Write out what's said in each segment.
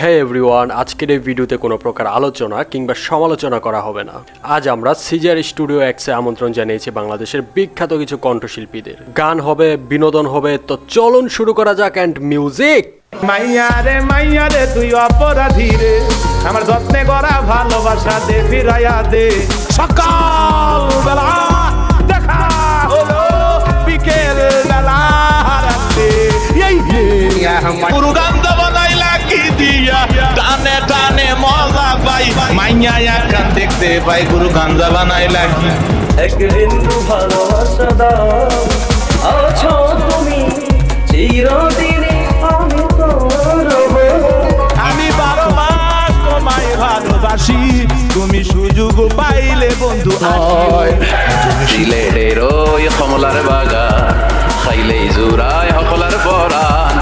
হ্যাঁ এভরিওয়ান আজকের এই ভিডিওতে কোনো প্রকার আলোচনা কিংবা সমালোচনা করা হবে না। আজ আমরা সিজার স্টুডিও এক্সে আমন্ত্রণ জানিয়েছি বাংলাদেশের বিখ্যাত কিছু কণ্ঠশিল্পীদের। গান হবে বিনোদন হবে তো চলুন শুরু করা যাক অ্যান্ড মিউজিক মাইয়া রে মাইয়া রে তুই অপরাধী রে। আমার যত্নে করা ভালোবাসা দে ফিরাইয়া দে। সকাল বেলা দেখা হলো বিকেল বেলা রাতে এই পুরো পাই মাইয়া এখন দেখতে পাই গুরু গান্ধা বানাইলা কি এক বিন্দু ভালোবাসা দাও আছো তুমি চিরদিনই আমি হব। আমি বারো মাস তোমায় ভালোবাসি তুমি সুযোগ পাইলে বন্ধু সিলেটের ওই কমলার বাগান খাইলেই জুরায় সকলার পরাণ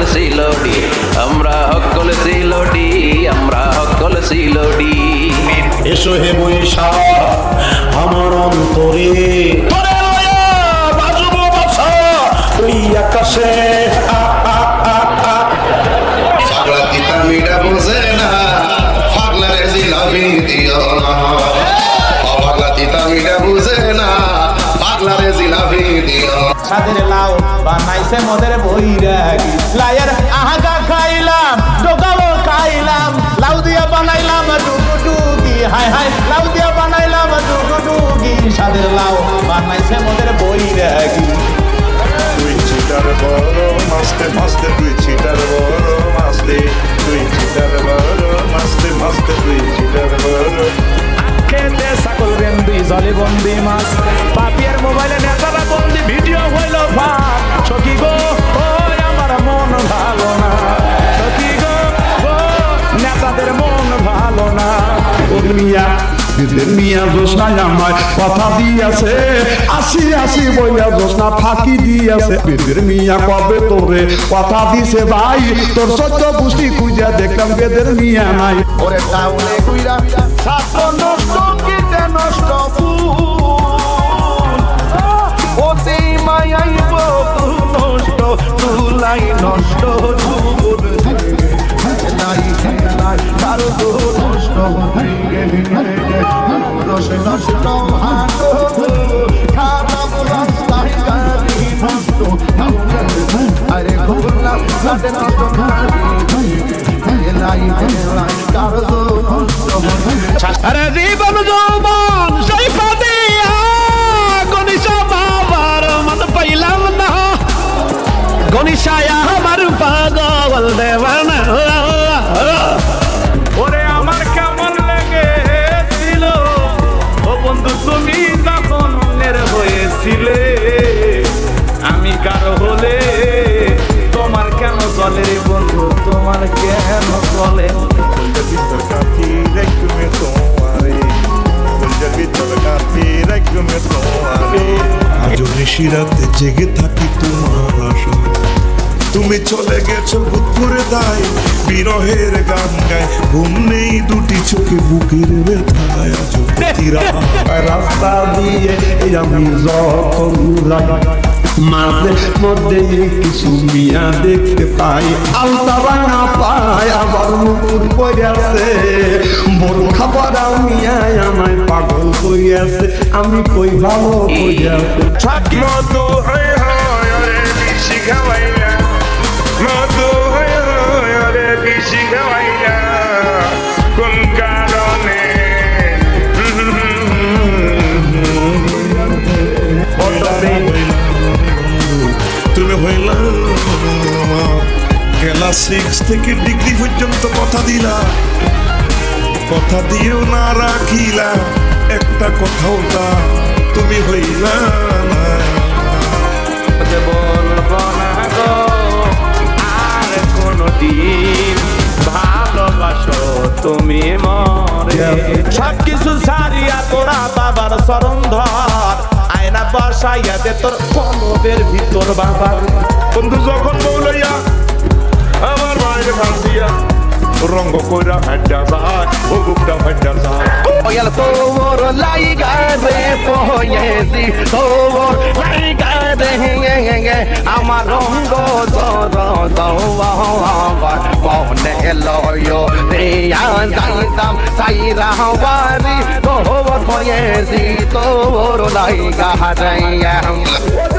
হকল সিলটি আমরা হকল সিলটি আমরা হকল সিলটি এসো হে বৈশাখ আমার অন্তরে। ওই আকাশে দিও লাও বানাইছে মদের বৈরাগী লায়ের আহাগা খাইলাম ডোকাবো খাইলাম, লাউ দিয়া বানাইলাম ডুগু ডুগি। হাই হাই, লাউ দিয়া বানাইলাম ডুগু ডুগি। সাদের লাও বানাইছে মদের বৈরাগী তুই চিটার বড় মাস্তে মাস্তে তুই চিটার বড়। মিয়া দিদের মিয়া জোসনায় আমায় কথা দিয়াছে, আসি আসি বইয়া জোসনা ফাঁকি দিয়াছে। দিদের মিয়া, কবে তোরে কথা দিছে ভাই? তোর সত্য পুষ্টি খুঁজা দেখলাম বেদের মিয়া নাই। ওরে টাউনে কইরা ছাত্র নষ্ট কিতে নষ্ট ওতে মায়াই নষ্ট তুলাই নষ্ট নাই নাই তার তো নষ্ট নষ্ট নষ্ট হাত খারাপ রাস্তায় গাড়ি নষ্ট আরে ঘুরলাম ঘাটে নষ্ট আরে জীবন যৌবন আজ নিশিরাতে জেগে থাকি তোমার আশা তুমি চলে গেছো বুক করে দায়, বিরহের গান গায়, ঘুম নেই চোখে বুকের ব্যথায় রাস্তা দিয়ে আমি যখন মাঝে মধ্যে কিছু মিয়া দেখতে পাই। আলতা রাঙা আবার মুকুর পড়ে বড় খাবার মিয়া আমায় পাগল করিয়াছে আমি কই ভালো করিয়াছে মতো হয় হয় রে বিশি খাওয়াইয়া মতো হয় হয় রে বিশি খাওয়াইয়া থেকে ডিগ্রি পর্যন্ত কথা দিলা। কথা দিও না রাখিলা। একটা কথাও তা তুমি হইলা না। বলব না গো আর কোনদিন ভালোবাসো তুমি মরে। সব কিছু সারিয়া তোরা বাবার চরণ ধর আয়না জ্বালাইয়া দে তোর কলবের ভিতর বাবা বন্ধু যখন de Garcia. Rongo kura hadda sahar, o gupta hadda sahar. Oyal tovor laiga re poyesi, tovor laiga re nge nge nge. Amar rongo zoro zawa amar pone loyo reyan dam saira wari tovor poyesi, tovor laiga re.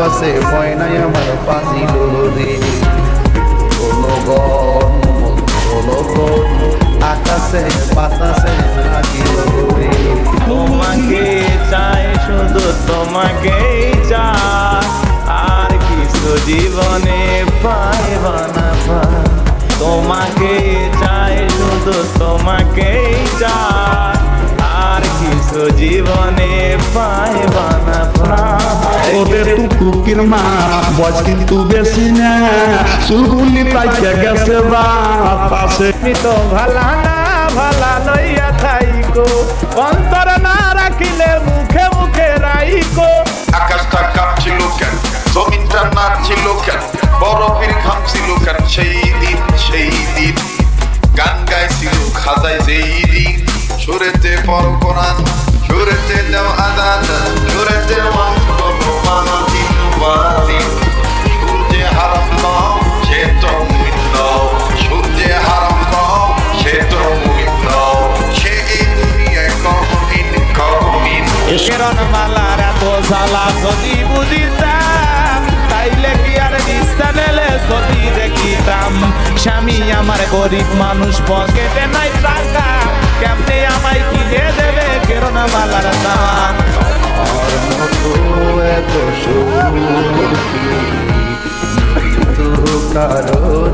সুবাসে ময়নাই আমার পাতিল রে লগন লগন আকাশে বাতাসে লাগিল রে তোমাকে চাই শুধু তোমাকে চাই আর কিছু জীবনে পাইব না পাই। তোমাকে চাই শুধু তোমাকে চাই আর কিছু জীবনে পাইব পাই। ওদের টুকুকির মা বয়স কিন্তু বেশি না। চুলগুলি পাইকে গেছে বাতাসে তুমি তো ভালা না ভালা লইয়া থাইকো। অন্তর না রাখিলে মুখে মুখে রাইকো। আকাশটা কাঁপছিল কেন? জমিনটা নাচছিল কেন? বরফের ঘামছিল কেন? সেই দিন সেই দিন। গান গাইছিল খাজায় যেই দিন। সুরেতে পর কোরআন সুরেতে দেও আদান সুরেতে মাতিন মাতিন সূর্যে হারাম তাইলে কি আর নিস্তানেলে যদি দেখিতাম স্বামী আমার গরিব মানুষ পকেটে নাই তো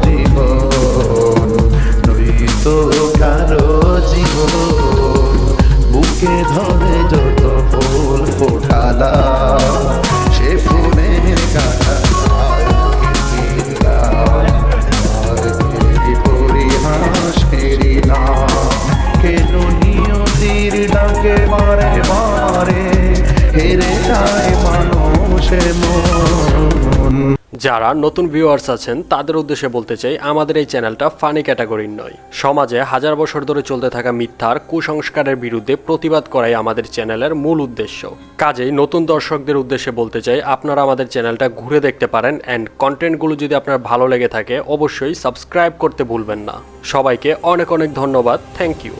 যারা নতুন ভিউয়ার্স আছেন, তাদের উদ্দেশ্যে বলতে চাই, আমাদের এই চ্যানেলটা ফানি ক্যাটাগরির নয়। সমাজে হাজার বছর ধরে চলতে থাকা মিথ্যার কুসংস্কারের বিরুদ্ধে প্রতিবাদ করাই আমাদের চ্যানেলের মূল উদ্দেশ্য। কাজেই নতুন দর্শকদের উদ্দেশ্যে বলতে চাই, আপনারা আমাদের চ্যানেলটা ঘুরে দেখতে পারেন অ্যান্ড কন্টেন্টগুলো যদি আপনার ভালো লেগে থাকে, অবশ্যই সাবস্ক্রাইব করতে ভুলবেন না। সবাইকে অনেক অনেক ধন্যবাদ থ্যাংক ইউ